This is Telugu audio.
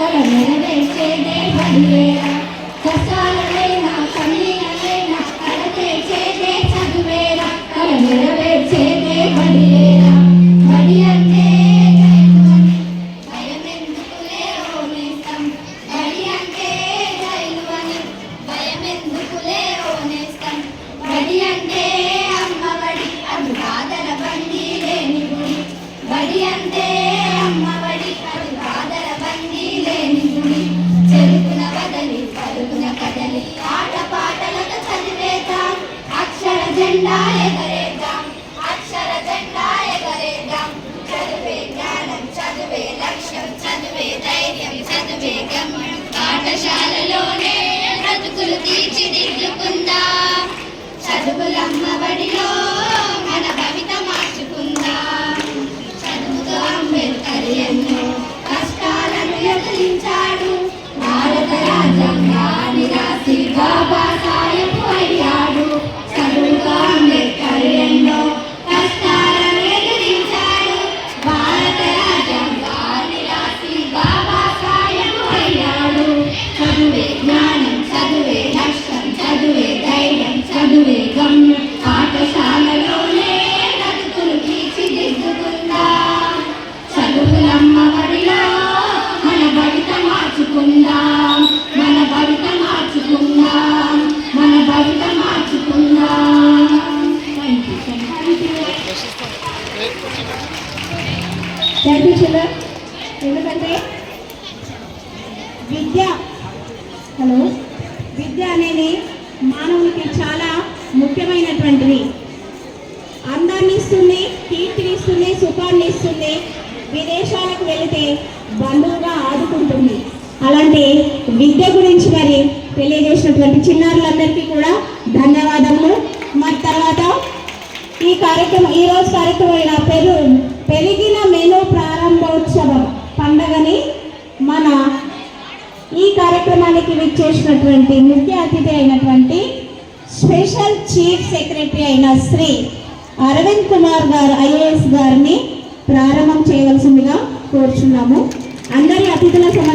కల నెరవేర్చేదే బడివేరా కష్టాలైనా కన్నీళ్ళైనా కల చదువేరా కల నెరవేర్చేదే బడివేరా బడి అంటే భయమెందుకులే బడి అంటే రైలు అని భయమెందుకులే బడి అంటే అమ్మ బడి అది బాధల బండి లేని గుడి బడి అంటే అక్షర జెండా ఎగరేద్దాం అక్షర జెండా ఎగరేద్దాం చదివే జ్ఞానం చదివే లక్ష్యం చదివే ధైర్యం చదివే గమ్యం పాఠశాలలోనే బ్రతుకులు తీర్చిదిద్దుకుందాం థ్యాంక్ ఎందుకంటే విద్య హలో విద్య అనేది మానవునికి చాలా ముఖ్యమైనటువంటిది. అందాన్ని ఇస్తుంది కీర్తిని ఇస్తుంది సుఖాన్ని ఇస్తుంది. విదేశాలకు వెళితే బంధువుగా ఆదుకుంటుంది. అలాంటి విద్య గురించి మరి తెలియజేసినటువంటి చిన్నారులందరికీ కూడా ధన్యవాదాలు. కార్యక్రమం ఈ రోజు కార్యక్రమం పెరు పెరిగిన మెను ప్రారంభోత్సవం పండగని మన ఈ కార్యక్రమానికి విచ్చేసినటువంటి ముఖ్య అతిథి అయినటువంటి స్పెషల్ చీఫ్ సెక్రటరీ అయిన శ్రీ అరవింద్ కుమార్ గారు ఐఏఎస్ గారిని ప్రారంభం చేయవలసిందిగా కోరుచున్నాము. అందరి అతిథుల సమక్ష